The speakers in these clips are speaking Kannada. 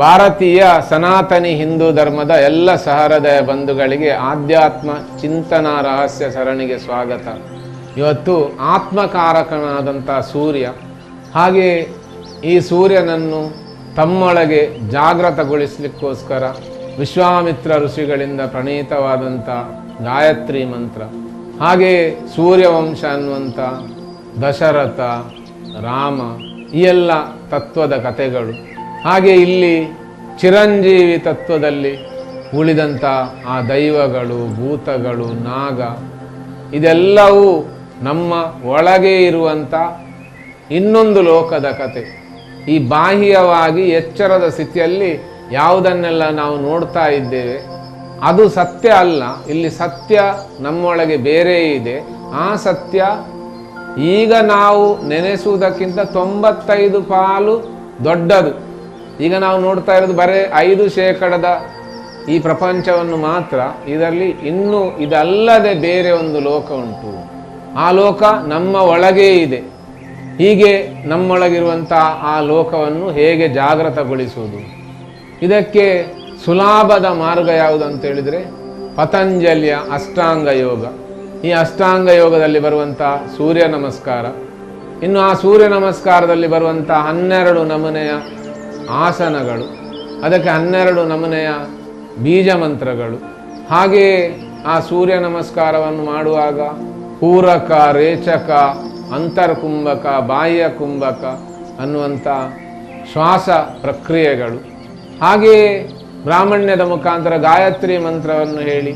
ಭಾರತೀಯ ಸನಾತನಿ ಹಿಂದೂ ಧರ್ಮದ ಎಲ್ಲ ಸಹೃದಯ ಬಂಧುಗಳಿಗೆ ಆಧ್ಯಾತ್ಮ ಚಿಂತನ ರಹಸ್ಯ ಸರಣಿಗೆ ಸ್ವಾಗತ. ಇವತ್ತು ಆತ್ಮಕಾರಕನಾದಂಥ ಸೂರ್ಯ, ಹಾಗೆ ಈ ಸೂರ್ಯನನ್ನು ತಮ್ಮೊಳಗೆ ಜಾಗೃತಗೊಳಿಸಲಿಕ್ಕೋಸ್ಕರ ವಿಶ್ವಾಮಿತ್ರ ಋಷಿಗಳಿಂದ ಪ್ರಣೀತವಾದಂಥ ಗಾಯತ್ರಿ ಮಂತ್ರ, ಹಾಗೆ ಸೂರ್ಯವಂಶ ಅನ್ನುವಂಥ ದಶರಥ, ರಾಮ, ಈ ಎಲ್ಲ ತತ್ವದ ಕಥೆಗಳು. ಹಾಗೆ ಇಲ್ಲಿ ಚಿರಂಜೀವಿ ತತ್ವದಲ್ಲಿ ಉಳಿದಂಥ ಆ ದೈವಗಳು, ಭೂತಗಳು, ನಾಗ, ಇದೆಲ್ಲವೂ ನಮ್ಮ ಒಳಗೆ ಇರುವಂಥ ಇನ್ನೊಂದು ಲೋಕದ ಕತೆ. ಈ ಬಾಹ್ಯವಾಗಿ ಎಚ್ಚರದ ಸ್ಥಿತಿಯಲ್ಲಿ ಯಾವುದನ್ನೆಲ್ಲ ನಾವು ನೋಡ್ತಾ ಇದ್ದೇವೆ, ಅದು ಸತ್ಯ ಅಲ್ಲ. ಇಲ್ಲಿ ಸತ್ಯ ನಮ್ಮೊಳಗೆ ಬೇರೆ ಇದೆ. ಆ ಸತ್ಯ ಈಗ ನಾವು ನೆನೆಸುವುದಕ್ಕಿಂತ ತೊಂಬತ್ತೈದು ಪಾಲು ದೊಡ್ಡದು. ಈಗ ನಾವು ನೋಡ್ತಾ ಇರೋದು ಬರೇ ಐದು ಶೇಕಡದ ಈ ಪ್ರಪಂಚವನ್ನು ಮಾತ್ರ, ಇದರಲ್ಲಿ ಇನ್ನೂ ಇದಲ್ಲದೆ ಬೇರೆ ಒಂದು ಲೋಕ ಉಂಟು. ಆ ಲೋಕ ನಮ್ಮ ಒಳಗೇ ಇದೆ. ಹೀಗೆ ನಮ್ಮೊಳಗಿರುವಂಥ ಆ ಲೋಕವನ್ನು ಹೇಗೆ ಜಾಗೃತಗೊಳಿಸುವುದು? ಇದಕ್ಕೆ ಸುಲಭದ ಮಾರ್ಗ ಯಾವುದು ಅಂತ ಹೇಳಿದರೆ, ಪತಂಜಲಿಯ ಅಷ್ಟಾಂಗ ಯೋಗ. ಈ ಅಷ್ಟಾಂಗ ಯೋಗದಲ್ಲಿ ಬರುವಂಥ ಸೂರ್ಯ ನಮಸ್ಕಾರ. ಇನ್ನು ಆ ಸೂರ್ಯ ನಮಸ್ಕಾರದಲ್ಲಿ ಬರುವಂಥ ಹನ್ನೆರಡು ನಮೂನೆಯ ಆಸನಗಳು. ಅದಕ್ಕೆ ಹನ್ನೆರಡು ನಮನೆಯ ಬೀಜ ಮಂತ್ರಗಳು ಹಾಗೆಯೇ ಆ ಸೂರ್ಯ ನಮಸ್ಕಾರವನ್ನು ಮಾಡುವಾಗ ಪೂರಕ, ರೇಚಕ, ಅಂತರ್ಕುಂಭಕ ಬಾಹ್ಯ ಕುಂಭಕ ಅನ್ನುವಂಥ ಶ್ವಾಸ ಪ್ರಕ್ರಿಯೆಗಳು. ಹಾಗೆಯೇ ಬ್ರಾಹ್ಮಣ್ಯದ ಮುಖಾಂತರ ಗಾಯತ್ರಿ ಮಂತ್ರವನ್ನು ಹೇಳಿ,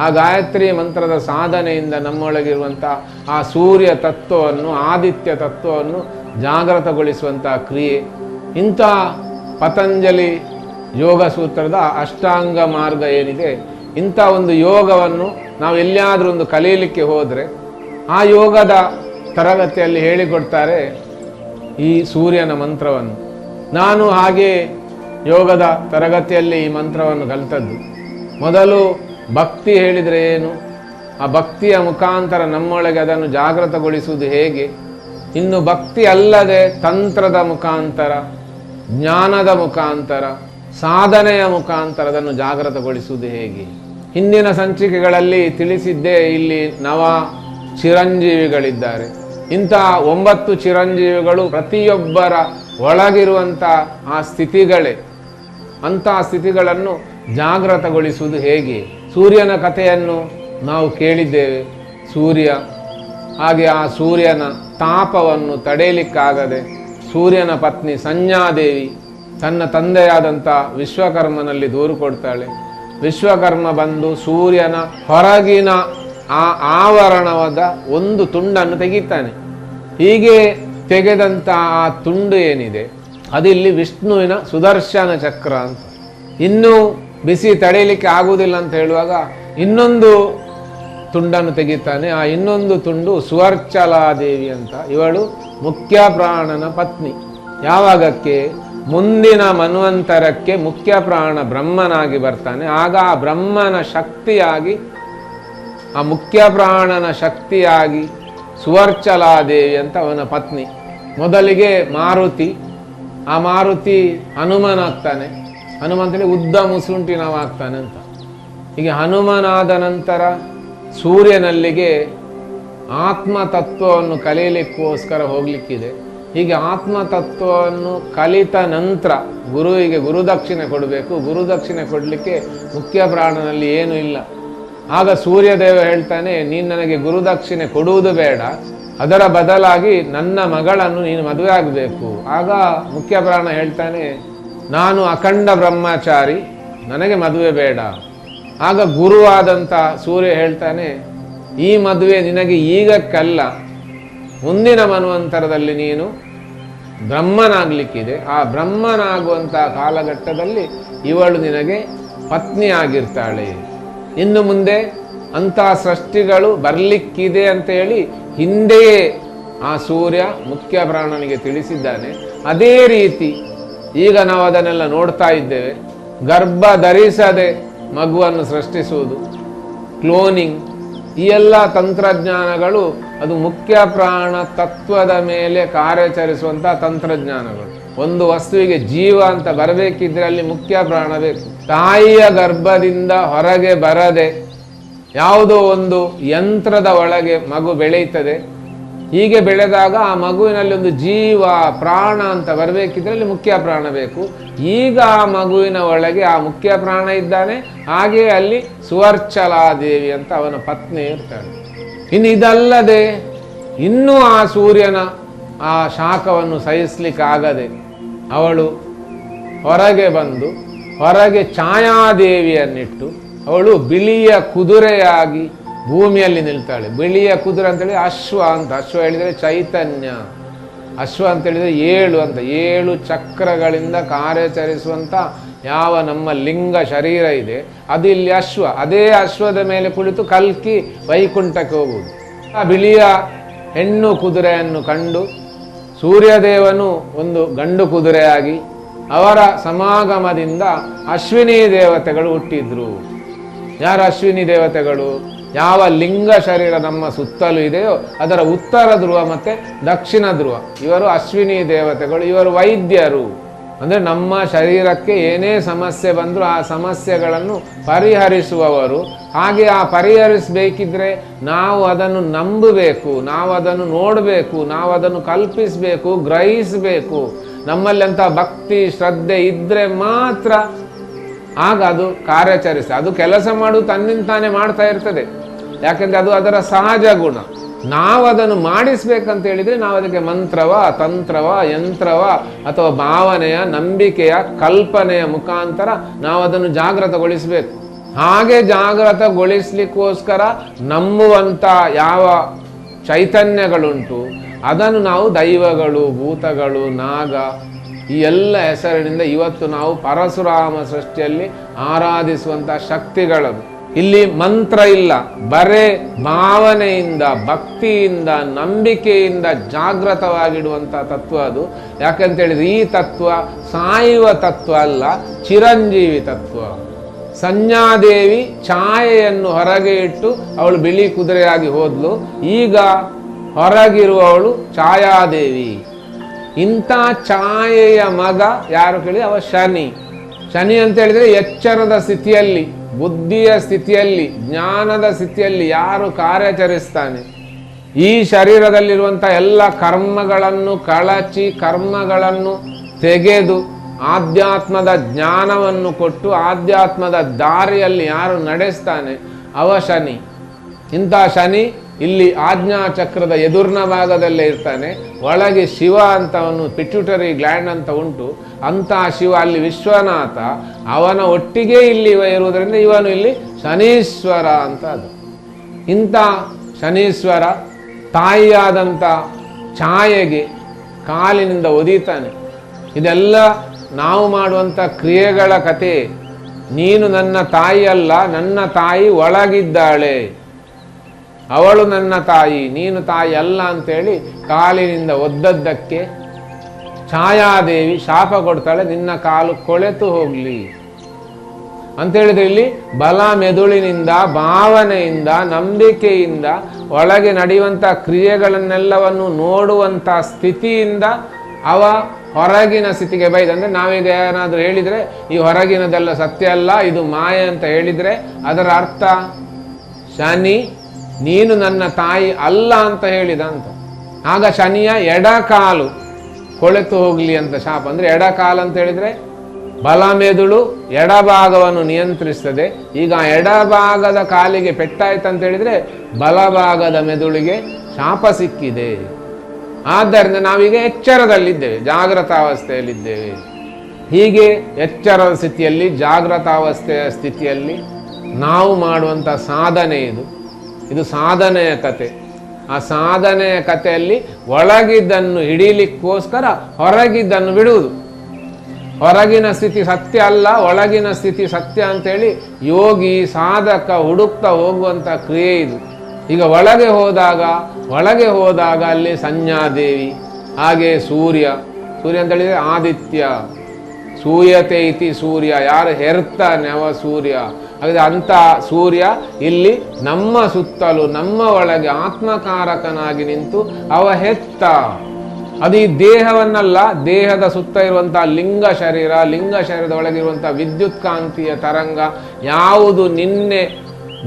ಆ ಗಾಯತ್ರಿ ಮಂತ್ರದ ಸಾಧನೆಯಿಂದ ನಮ್ಮೊಳಗಿರುವಂಥ ಆ ಸೂರ್ಯ ತತ್ವವನ್ನು, ಆದಿತ್ಯ ತತ್ವವನ್ನು ಜಾಗೃತಗೊಳಿಸುವಂಥ ಕ್ರಿಯೆ. ಇಂಥ ಪತಂಜಲಿ ಯೋಗ ಸೂತ್ರದ ಅಷ್ಟಾಂಗ ಮಾರ್ಗ ಏನಿದೆ, ಇಂಥ ಒಂದು ಯೋಗವನ್ನು ನಾವು ಎಲ್ಲಿಯಾದರೂ ಒಂದು ಕಲೀಲಿಕ್ಕೆ ಹೋದರೆ, ಆ ಯೋಗದ ತರಗತಿಯಲ್ಲಿ ಹೇಳಿಕೊಡ್ತಾರೆ ಈ ಸೂರ್ಯನ ಮಂತ್ರವನ್ನು. ನಾನು ಹಾಗೆ ಯೋಗದ ತರಗತಿಯಲ್ಲಿ ಈ ಮಂತ್ರವನ್ನು ಕಲಿತದ್ದು. ಮೊದಲು ಭಕ್ತಿ ಹೇಳಿದರೆ ಏನು? ಆ ಭಕ್ತಿಯ ಮುಖಾಂತರ ನಮ್ಮೊಳಗೆ ಅದನ್ನು ಜಾಗೃತಗೊಳಿಸುವುದು ಹೇಗೆ? ಇನ್ನು ಭಕ್ತಿ ಅಲ್ಲದೆ ತಂತ್ರದ ಮುಖಾಂತರ ಜ್ಞಾನದ ಮುಖಾಂತರ, ಸಾಧನೆಯ ಮುಖಾಂತರ ಅದನ್ನು ಜಾಗೃತಗೊಳಿಸುವುದು ಹೇಗೆ? ಹಿಂದಿನ ಸಂಚಿಕೆಗಳಲ್ಲಿ ತಿಳಿಸಿದ್ದೇ ಇಲ್ಲಿ ನವ ಚಿರಂಜೀವಿಗಳಿದ್ದಾರೆ. ಇಂತಹ ಒಂಬತ್ತು ಚಿರಂಜೀವಿಗಳು ಪ್ರತಿಯೊಬ್ಬರ ಒಳಗಿರುವಂಥ ಆ ಸ್ಥಿತಿಗಳೇ. ಅಂತಹ ಸ್ಥಿತಿಗಳನ್ನು ಜಾಗೃತಗೊಳಿಸುವುದು ಹೇಗೆ? ಸೂರ್ಯನ ಕಥೆಯನ್ನು ನಾವು ಕೇಳಿದ್ದೇವೆ. ಸೂರ್ಯ, ಹಾಗೆ ಆ ಸೂರ್ಯನ ತಾಪವನ್ನು ತಡೆಯಲಿಕ್ಕಾಗದೆ ಸೂರ್ಯನ ಪತ್ನಿ ಸಂಜ್ಞಾದೇವಿ ತನ್ನ ತಂದೆಯಾದಂಥ ವಿಶ್ವಕರ್ಮನಲ್ಲಿ ದೂರು ಕೊಡ್ತಾಳೆ. ವಿಶ್ವಕರ್ಮ ಬಂದು ಸೂರ್ಯನ ಹೊರಗಿನ ಆ ಆವರಣವಾದ ಒಂದು ತುಂಡನ್ನು ತೆಗಿತಾನೆ. ಹೀಗೆ ತೆಗೆದಂಥ ಆ ತುಂಡು ಏನಿದೆ? ಅದಿಲ್ಲಿ ವಿಷ್ಣುವಿನ ಸುದರ್ಶನ ಚಕ್ರ ಅಂತ. ಇನ್ನೂ ಬಿಸಿ ತಡೆಯಲಿಕ್ಕೆ ಆಗುವುದಿಲ್ಲ ಅಂತ ಹೇಳುವಾಗ ಇನ್ನೊಂದು ತುಂಡನ್ನು ತೆಗಿತಾನೆ, ಆ ಇನ್ನೊಂದು ತುಂಡು ಸುವರ್ಚಲಾದೇವಿ ಅಂತ. ಇವಳು ಮುಖ್ಯ ಪ್ರಾಣನ ಪತ್ನಿ. ಯಾವಾಗಕ್ಕೆ? ಮುಂದಿನ ಮನ್ವಂತರಕ್ಕೆ ಮುಖ್ಯ ಪ್ರಾಣ ಬ್ರಹ್ಮನಾಗಿ ಬರ್ತಾನೆ. ಆಗ ಆ ಬ್ರಹ್ಮನ ಶಕ್ತಿಯಾಗಿ, ಆ ಮುಖ್ಯ ಪ್ರಾಣನ ಶಕ್ತಿಯಾಗಿ ಸುವರ್ಚಲಾದೇವಿ ಅಂತ ಅವನ ಪತ್ನಿ. ಮೊದಲಿಗೆ ಮಾರುತಿ. ಆ ಮಾರುತಿ ಹನುಮನಾಗ್ತಾನೆ. ಹನುಮಂತೇಳಿ ಉದ್ದ ಮುಸುಂಟಿನವಾಗ್ತಾನೆ ಅಂತ. ಹೀಗೆ ಹನುಮನಾದ ನಂತರ ಸೂರ್ಯನಲ್ಲಿಗೆ ಆತ್ಮತತ್ವವನ್ನು ಕಲಿಯಲಿಕ್ಕೋಸ್ಕರ ಹೋಗಲಿಕ್ಕಿದೆ. ಹೀಗೆ ಆತ್ಮತತ್ವವನ್ನು ಕಲಿತ ನಂತರ ಗುರುವಿಗೆ ಗುರುದಕ್ಷಿಣೆ ಕೊಡಬೇಕು. ಗುರುದಕ್ಷಿಣೆ ಕೊಡಲಿಕ್ಕೆ ಮುಖ್ಯ ಪ್ರಾಣನಲ್ಲಿ ಏನೂ ಇಲ್ಲ. ಆಗ ಸೂರ್ಯದೇವ ಹೇಳ್ತಾನೆ, ನೀನು ನನಗೆ ಗುರುದಕ್ಷಿಣೆ ಕೊಡುವುದು ಬೇಡ. ಅದರ ಬದಲಾಗಿ ನನ್ನ ಮಗಳನ್ನು ನೀನು ಮದುವೆ ಆಗಬೇಕು. ಆಗ ಮುಖ್ಯ ಪ್ರಾಣ ಹೇಳ್ತಾನೆ, ನಾನು ಅಖಂಡ ಬ್ರಹ್ಮಚಾರಿ, ನನಗೆ ಮದುವೆ ಬೇಡ. ಆಗ ಗುರುವಾದಂಥ ಸೂರ್ಯ ಹೇಳ್ತಾನೆ, ಈ ಮದುವೆ ನಿನಗೆ ಈಗಕ್ಕಲ್ಲ. ಮುಂದಿನ ಮನ್ವಂತರದಲ್ಲಿ ನೀನು ಬ್ರಹ್ಮನಾಗಲಿಕ್ಕಿದೆ. ಆ ಬ್ರಹ್ಮನಾಗುವಂಥ ಕಾಲಘಟ್ಟದಲ್ಲಿ ಇವಳು ನಿನಗೆ ಪತ್ನಿ ಆಗಿರ್ತಾಳೆ ಇನ್ನು ಮುಂದೆ ಅಂಥ ಸೃಷ್ಟಿಗಳು ಬರಲಿಕ್ಕಿದೆ ಅಂತ ಹೇಳಿ ಹಿಂದೆಯೇ ಆ ಸೂರ್ಯ ಮುಖ್ಯ ಪ್ರಾಣನಿಗೆ ತಿಳಿಸಿದ್ದಾನೆ. ಅದೇ ರೀತಿ ಈಗ ನಾವು ಅದನ್ನೆಲ್ಲ ನೋಡ್ತಾ ಇದ್ದೇವೆ. ಗರ್ಭ ಧರಿಸದೆ ಮಗುವನ್ನು ಸೃಷ್ಟಿಸುವುದು, ಕ್ಲೋನಿಂಗ್, ಈ ಎಲ್ಲ ತಂತ್ರಜ್ಞಾನಗಳು ಅದು ಮುಖ್ಯ ಪ್ರಾಣ ತತ್ವದ ಮೇಲೆ ಕಾರ್ಯಾಚರಿಸುವಂಥ ತಂತ್ರಜ್ಞಾನಗಳು. ಒಂದು ವಸ್ತುವಿಗೆ ಜೀವ ಅಂತ ಬರಬೇಕಿದ್ರೆ ಅಲ್ಲಿ ಮುಖ್ಯ ಪ್ರಾಣ ಬೇಕು. ತಾಯಿಯ ಗರ್ಭದಿಂದ ಹೊರಗೆ ಬರದೆ ಯಾವುದೋ ಒಂದು ಯಂತ್ರದ ಒಳಗೆ ಮಗು ಬೆಳೆಯುತ್ತದೆ ಹೀಗೆ ಬೆಳೆದಾಗ ಆ ಮಗುವಿನಲ್ಲಿ ಒಂದು ಜೀವ, ಪ್ರಾಣ ಅಂತ ಬರಬೇಕಿದ್ರೆ ಅಲ್ಲಿ ಮುಖ್ಯ ಪ್ರಾಣ ಬೇಕು. ಈಗ ಆ ಮಗುವಿನ ಒಳಗೆ ಆ ಮುಖ್ಯ ಪ್ರಾಣ ಇದ್ದಾನೆ. ಹಾಗೆ ಅಲ್ಲಿ ಸುವರ್ಚಲಾದೇವಿ ಅಂತ ಅವನ ಪತ್ನಿ ಇರ್ತಾಳೆ. ಇನ್ನು ಇದಲ್ಲದೆ ಇನ್ನೂ ಆ ಸೂರ್ಯನ ಆ ಶಾಖವನ್ನು ಸಹಿಸ್ಲಿಕ್ಕಾಗದೆ ಅವಳು ಹೊರಗೆ ಬಂದು ಹೊರಗೆ ಛಾಯಾದೇವಿಯನ್ನಿಟ್ಟು ಅವಳು ಬಿಳಿಯ ಕುದುರೆಯಾಗಿ ಭೂಮಿಯಲ್ಲಿ ನಿಲ್ತಾಳೆ. ಬಿಳಿಯ ಕುದುರೆ ಅಂತೇಳಿ ಅಶ್ವ ಅಂತ. ಅಶ್ವ ಹೇಳಿದರೆ ಚೈತನ್ಯ. ಅಶ್ವ ಅಂತ ಹೇಳಿದರೆ ಏಳು ಅಂತ. ಏಳು ಚಕ್ರಗಳಿಂದ ಕಾರ್ಯಾಚರಿಸುವಂಥ ಯಾವ ನಮ್ಮ ಲಿಂಗ ಶರೀರ ಇದೆ, ಅದು ಇಲ್ಲಿ ಅಶ್ವ. ಅದೇ ಅಶ್ವದ ಮೇಲೆ ಕುಳಿತು ಕಲ್ಕಿ ವೈಕುಂಠಕ್ಕೆ ಹೋಗುವುದು. ಆ ಬಿಳಿಯ ಹೆಣ್ಣು ಕುದುರೆಯನ್ನು ಕಂಡು ಸೂರ್ಯದೇವನು ಒಂದು ಗಂಡು ಕುದುರೆಯಾಗಿ ಅವರ ಸಮಾಗಮದಿಂದ ಅಶ್ವಿನಿ ದೇವತೆಗಳು ಹುಟ್ಟಿದ್ರು. ಯಾರು ಅಶ್ವಿನಿ ದೇವತೆಗಳು? ಯಾವ ಲಿಂಗ ಶರೀರ ನಮ್ಮ ಸುತ್ತಲೂ ಇದೆಯೋ ಅದರ ಉತ್ತರ ಧ್ರುವ ಮತ್ತೆ ದಕ್ಷಿಣ ಧ್ರುವ. ಇವರು ಅಶ್ವಿನಿ ದೇವತೆಗಳು, ಇವರು ವೈದ್ಯರು. ಅಂದರೆ ನಮ್ಮ ಶರೀರಕ್ಕೆ ಏನೇ ಸಮಸ್ಯೆ ಬಂದರೂ ಆ ಸಮಸ್ಯೆಗಳನ್ನು ಪರಿಹರಿಸುವವರು. ಹಾಗೆ ಆ ಪರಿಹರಿಸಬೇಕಿದ್ರೆ ನಾವು ಅದನ್ನು ನಂಬಬೇಕು, ನಾವು ಅದನ್ನು ನೋಡಬೇಕು, ನಾವು ಅದನ್ನು ಕಲ್ಪಿಸಬೇಕು, ಗ್ರಹಿಸಬೇಕು. ನಮ್ಮಲ್ಲಿ ಅಂತ ಭಕ್ತಿ, ಶ್ರದ್ಧೆ ಇದ್ರೆ ಮಾತ್ರ ಆಗ ಅದು ಕಾರ್ಯಾಚರಿಸ ಅದು ಕೆಲಸ ಮಾಡು ತನ್ನಿಂದ ತಾನೇ ಮಾಡ್ತಾ ಇರ್ತದೆ. ಯಾಕೆಂದ್ರೆ ಅದು ಅದರ ಸಹಜ ಗುಣ. ನಾವು ಅದನ್ನು ಮಾಡಿಸ್ಬೇಕಂತ ಹೇಳಿದ್ರೆ ನಾವು ಅದಕ್ಕೆ ಮಂತ್ರವ, ತಂತ್ರವ, ಯಂತ್ರವ ಅಥವಾ ಭಾವನೆಯ, ನಂಬಿಕೆಯ, ಕಲ್ಪನೆಯ ಮುಖಾಂತರ ನಾವು ಅದನ್ನು ಜಾಗೃತಗೊಳಿಸಬೇಕು ಹಾಗೆ ಜಾಗೃತಗೊಳಿಸ್ಲಿಕ್ಕೋಸ್ಕರ ನಂಬುವಂಥ ಯಾವ ಚೈತನ್ಯಗಳುಂಟು, ಅದನ್ನು ನಾವು ದೈವಗಳು, ಭೂತಗಳು, ನಾಗ ಈ ಎಲ್ಲ ಹೆಸರಿನಿಂದ ಇವತ್ತು ನಾವು ಪರಶುರಾಮ ಸೃಷ್ಟಿಯಲ್ಲಿ ಆರಾಧಿಸುವಂಥ ಶಕ್ತಿಗಳದು. ಇಲ್ಲಿ ಮಂತ್ರ ಇಲ್ಲ. ಬರೇ ಭಾವನೆಯಿಂದ, ಭಕ್ತಿಯಿಂದ, ನಂಬಿಕೆಯಿಂದ ಜಾಗೃತವಾಗಿಡುವಂಥ ತತ್ವ ಅದು. ಯಾಕಂತ ಹೇಳಿದ್ರೆ ಈ ತತ್ವ ಸಾಯುವ ತತ್ವ ಅಲ್ಲ, ಚಿರಂಜೀವಿ ತತ್ವ. ಸಂಜ್ಞಾದೇವಿ ಛಾಯೆಯನ್ನು ಹೊರಗೆ ಇಟ್ಟು ಅವಳು ಬಿಳಿ ಕುದುರೆಯಾಗಿ ಹೋದ್ಲು. ಈಗ ಹೊರಗಿರುವವಳು ಛಾಯಾದೇವಿ. ಇಂಥ ಛಾಯೆಯ ಮಗ ಯಾರು ಕೇಳಿ? ಅವ ಶನಿ. ಶನಿ ಅಂತ ಹೇಳಿದ್ರೆ ಎಚ್ಚರದ ಸ್ಥಿತಿಯಲ್ಲಿ. ಬುದ್ಧಿಯ ಸ್ಥಿತಿಯಲ್ಲಿ, ಜ್ಞಾನದ ಸ್ಥಿತಿಯಲ್ಲಿ ಯಾರು ಕಾರ್ಯಾಚರಿಸ್ತಾನೆ? ಈ ಶರೀರದಲ್ಲಿರುವಂಥ ಎಲ್ಲ ಕರ್ಮಗಳನ್ನು ಕಳಚಿ, ಕರ್ಮಗಳನ್ನು ತೆಗೆದು ಆಧ್ಯಾತ್ಮದ ಜ್ಞಾನವನ್ನು ಕೊಟ್ಟು ಆಧ್ಯಾತ್ಮದ ದಾರಿಯಲ್ಲಿ ಯಾರು ನಡೆಸ್ತಾನೆ? ಅವ ಶನಿ. ಇಂಥ ಶನಿ ಇಲ್ಲಿ ಆಜ್ಞಾ ಚಕ್ರದ ಎದುರ್ನ ಭಾಗದಲ್ಲೇ ಇರ್ತಾನೆ. ಒಳಗೆ ಶಿವ ಅಂತ ಅವನು ಪಿಟ್ಯೂಟರಿ ಗ್ಲ್ಯಾಂಡ್ ಅಂತ ಉಂಟು. ಅಂತ ಶಿವ ಅಲ್ಲಿ ವಿಶ್ವನಾಥ. ಅವನ ಒಟ್ಟಿಗೆ ಇಲ್ಲಿ ಇರುವುದರಿಂದ ಇವನು ಇಲ್ಲಿ ಶನೀಶ್ವರ ಅಂತ ಅದು. ಇಂಥ ಶನೀಶ್ವರ ತಾಯಿಯಾದಂಥ ಛಾಯೆಗೆ ಕಾಲಿನಿಂದ ಒದೀತಾನೆ. ಇದೆಲ್ಲ ನಾವು ಮಾಡುವಂಥ ಕ್ರಿಯೆಗಳ ಕತೆ ನೀನು ನನ್ನ ತಾಯಿಯಲ್ಲ, ನನ್ನ ತಾಯಿ ಒಳಗಿದ್ದಾಳೆ. ಅವಳು ನನ್ನ ತಾಯಿ, ನೀನು ತಾಯಿ ಅಲ್ಲ ಅಂತೇಳಿ ಕಾಲಿನಿಂದ ಒದ್ದದ್ದಕ್ಕೆ ಛಾಯಾದೇವಿ ಶಾಪ ಕೊಡ್ತಾಳೆ, ನಿನ್ನ ಕಾಲು ಕೊಳೆತು ಹೋಗಲಿ. ಅಂತೇಳಿದ್ರೆ ಇಲ್ಲಿ ಬಲ ಮೆದುಳಿನಿಂದ, ಭಾವನೆಯಿಂದ, ನಂಬಿಕೆಯಿಂದ, ಒಳಗೆ ನಡೆಯುವಂಥ ಕ್ರಿಯೆಗಳನ್ನೆಲ್ಲವನ್ನು ನೋಡುವಂಥ ಸ್ಥಿತಿಯಿಂದ ಅವ ಹೊರಗಿನ ಸ್ಥಿತಿಗೆ ಬೈದ ಅಂದರೆ ನಾವೀಗ ಏನಾದರೂ ಹೇಳಿದರೆ, ಈ ಹೊರಗಿನದೆಲ್ಲ ಸತ್ಯ ಅಲ್ಲ, ಇದು ಮಾಯ ಅಂತ ಹೇಳಿದರೆ ಅದರ ಅರ್ಥ. ಶನಿ ನೀನು ನನ್ನ ತಾಯಿ ಅಲ್ಲ ಅಂತ ಹೇಳಿದ ಅಂತ ಆಗ ಶನಿಯ ಎಡಕಾಲು ಕೊಳೆತು ಹೋಗಲಿ ಅಂತ ಶಾಪ. ಅಂದರೆ ಎಡಕಾಲು ಅಂತ ಹೇಳಿದರೆ ಬಲ ಮೆದುಳು ಎಡಭಾಗವನ್ನು ನಿಯಂತ್ರಿಸ್ತದೆ. ಈಗ ಎಡಭಾಗದ ಕಾಲಿಗೆ ಪೆಟ್ಟಾಯ್ತು ಅಂತ ಹೇಳಿದರೆ ಬಲಭಾಗದ ಮೆದುಳಿಗೆ ಶಾಪ ಸಿಕ್ಕಿದೆ. ಆದ್ದರಿಂದ ನಾವೀಗ ಎಚ್ಚರದಲ್ಲಿದ್ದೇವೆ ಜಾಗೃತಾವಸ್ಥೆಯಲ್ಲಿದ್ದೇವೆ ಹೀಗೆ ಎಚ್ಚರದ ಸ್ಥಿತಿಯಲ್ಲಿ ಜಾಗೃತಾವಸ್ಥೆಯ ಸ್ಥಿತಿಯಲ್ಲಿ ನಾವು ಮಾಡುವಂಥ ಸಾಧನೆ ಇದು. ಇದು ಸಾಧನೆಯ ಕತೆ. ಆ ಸಾಧನೆಯ ಕಥೆಯಲ್ಲಿ ಒಳಗಿದ್ದನ್ನು ಹಿಡೀಲಿಕ್ಕೋಸ್ಕರ ಹೊರಗಿದ್ದನ್ನು ಬಿಡುವುದು. ಹೊರಗಿನ ಸ್ಥಿತಿ ಸತ್ಯ ಅಲ್ಲ, ಒಳಗಿನ ಸ್ಥಿತಿ ಸತ್ಯ ಅಂತೇಳಿ ಯೋಗಿ, ಸಾಧಕ ಹುಡುಕ್ತಾ ಹೋಗುವಂತ ಕ್ರಿಯೆ ಇದು. ಈಗ ಒಳಗೆ ಹೋದಾಗ ಒಳಗೆ ಹೋದಾಗ ಅಲ್ಲಿ ಸಂಜ್ಞಾದೇವಿ ಹಾಗೆ ಸೂರ್ಯ. ಸೂರ್ಯ ಅಂತ ಹೇಳಿದ್ರೆ ಆದಿತ್ಯ. ಸೂಯತೆ ಇತಿ ಸೂರ್ಯ, ಯಾರು ಹೆರ್ತಾನೆ ಅವ ಸೂರ್ಯ. ಹಾಗಾದ್ರೆ ಅಂಥ ಸೂರ್ಯ ಇಲ್ಲಿ ನಮ್ಮ ಸುತ್ತಲೂ, ನಮ್ಮ ಒಳಗೆ ಆತ್ಮಕಾರಕನಾಗಿ ನಿಂತು ಅವ ಹೆತ್ತ. ಅದು ಈ ದೇಹವನ್ನಲ್ಲ, ದೇಹದ ಸುತ್ತ ಇರುವಂತಹ ಲಿಂಗ ಶರೀರ, ಲಿಂಗ ಶರೀರದ ಒಳಗಿರುವಂಥ ವಿದ್ಯುತ್ ಕಾಂತಿಯ ತರಂಗ ಯಾವುದು ನಿನ್ನೆ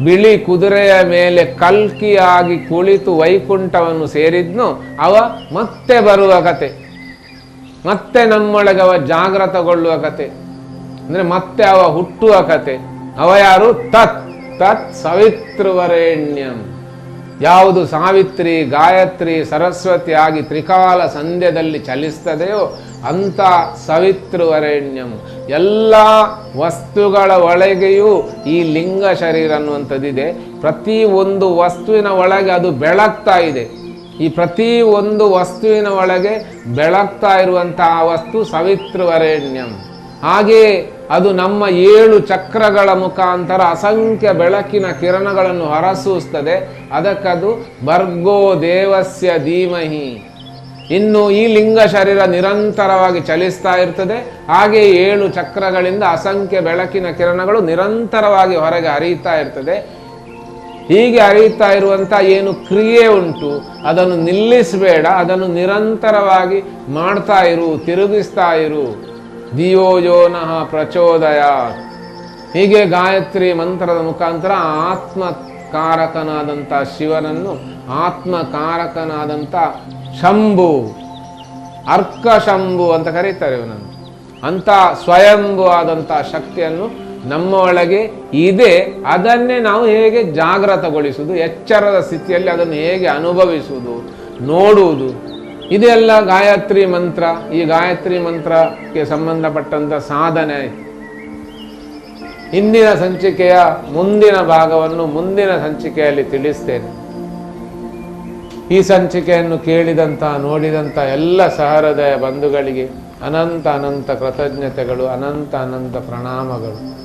ಬಿಳಿ ಕುದುರೆಯ ಮೇಲೆ ಕಲ್ಕಿಯಾಗಿ ಕುಳಿತು ವೈಕುಂಠವನ್ನು ಸೇರಿದ್ನೋ, ಅವ ಮತ್ತೆ ಬರುವ ಕತೆ. ಮತ್ತೆ ನಮ್ಮೊಳಗೆ ಅವ ಜಾಗ್ರತಗೊಳ್ಳುವ ಕತೆ. ಅಂದ್ರೆ ಮತ್ತೆ ಅವ ಹುಟ್ಟುವ ಕತೆ. ಅವ ಯಾರು? ತತ್. ತತ್ ಸವಿತೃವರೇಣ್ಯಂ. ಯಾವುದು ಸಾವಿತ್ರಿ, ಗಾಯತ್ರಿ, ಸರಸ್ವತಿ ಆಗಿ ತ್ರಿಕಾಲ ಸಂಧ್ಯದಲ್ಲಿ ಚಲಿಸ್ತದೆಯೋ ಅಂತ ಸವಿತೃವರೇಣ್ಯಂ. ಎಲ್ಲ ವಸ್ತುಗಳ ಒಳಗೆಯೂ ಈ ಲಿಂಗ ಶರೀರ ಅನ್ನುವಂಥದ್ದಿದೆ. ಪ್ರತಿ ಒಂದು ವಸ್ತುವಿನ ಒಳಗೆ ಅದು ಬೆಳಗ್ತಾ ಇದೆ. ಈ ಪ್ರತಿ ಒಂದು ವಸ್ತುವಿನ ಒಳಗೆ ಬೆಳಗ್ತಾ ಇರುವಂತಹ ವಸ್ತು ಸವಿತೃವರೇಣ್ಯಂ. ಹಾಗೆಯೇ ಅದು ನಮ್ಮ ಏಳು ಚಕ್ರಗಳ ಮುಖಾಂತರ ಅಸಂಖ್ಯ ಬೆಳಕಿನ ಕಿರಣಗಳನ್ನು ಹೊರಸೂಸ್ತದೆ. ಅದಕ್ಕದು ಭರ್ಗೋ ದೇವಸ್ಯ ಧೀಮಹಿ. ಇನ್ನು ಈ ಲಿಂಗ ಶರೀರ ನಿರಂತರವಾಗಿ ಚಲಿಸ್ತಾ ಇರ್ತದೆ. ಹಾಗೆ ಏಳು ಚಕ್ರಗಳಿಂದ ಅಸಂಖ್ಯ ಬೆಳಕಿನ ಕಿರಣಗಳು ನಿರಂತರವಾಗಿ ಹೊರಗೆ ಹರಿಯುತ್ತಾ ಇರ್ತದೆ. ಹೀಗೆ ಹರಿಯುತ್ತಾ ಇರುವಂತ ಏನು ಕ್ರಿಯೆ ಉಂಟು, ಅದನ್ನು ನಿಲ್ಲಿಸಬೇಡ, ಅದನ್ನು ನಿರಂತರವಾಗಿ ಮಾಡ್ತಾ ಇರು, ತಿರುಗಿಸ್ತಾ ಇರು. ಧಿಯೋ ಯೋ ಪ್ರಚೋದಯ ಹೀಗೆ ಗಾಯತ್ರಿ ಮಂತ್ರದ ಮುಖಾಂತರ ಆತ್ಮಕಾರಕನಾದಂಥ ಶಿವನನ್ನು ಆತ್ಮಕಾರಕನಾದಂಥ ಶಂಭು, ಅರ್ಕ ಶಂಭು ಅಂತ ಕರೀತಾರೆ ಇವನನ್ನು. ಅಂತ ಸ್ವಯಂಭು ಆದಂಥ ಶಕ್ತಿಯನ್ನು ನಮ್ಮ ಒಳಗೆ ಇದೆ. ಅದನ್ನೇ ನಾವು ಹೇಗೆ ಜಾಗೃತಗೊಳಿಸುವುದು ಎಚ್ಚರದ ಸ್ಥಿತಿಯಲ್ಲಿ ಅದನ್ನು ಹೇಗೆ ಅನುಭವಿಸುವುದು, ನೋಡುವುದು. ಇದೆಲ್ಲ ಗಾಯತ್ರಿ ಮಂತ್ರ. ಈ ಗಾಯತ್ರಿ ಮಂತ್ರಕ್ಕೆ ಸಂಬಂಧಪಟ್ಟಂತ ಸಾಧನೆ. ಹಿಂದಿನ ಸಂಚಿಕೆಯ ಮುಂದಿನ ಭಾಗವನ್ನು ಮುಂದಿನ ಸಂಚಿಕೆಯಲ್ಲಿ ತಿಳಿಸ್ತೇನೆ. ಈ ಸಂಚಿಕೆಯನ್ನು ಕೇಳಿದಂತ, ನೋಡಿದಂತ ಎಲ್ಲ ಸಹೃದಯ ಬಂಧುಗಳಿಗೆ ಅನಂತ ಅನಂತ ಕೃತಜ್ಞತೆಗಳು, ಅನಂತ ಅನಂತ ಪ್ರಣಾಮಗಳು.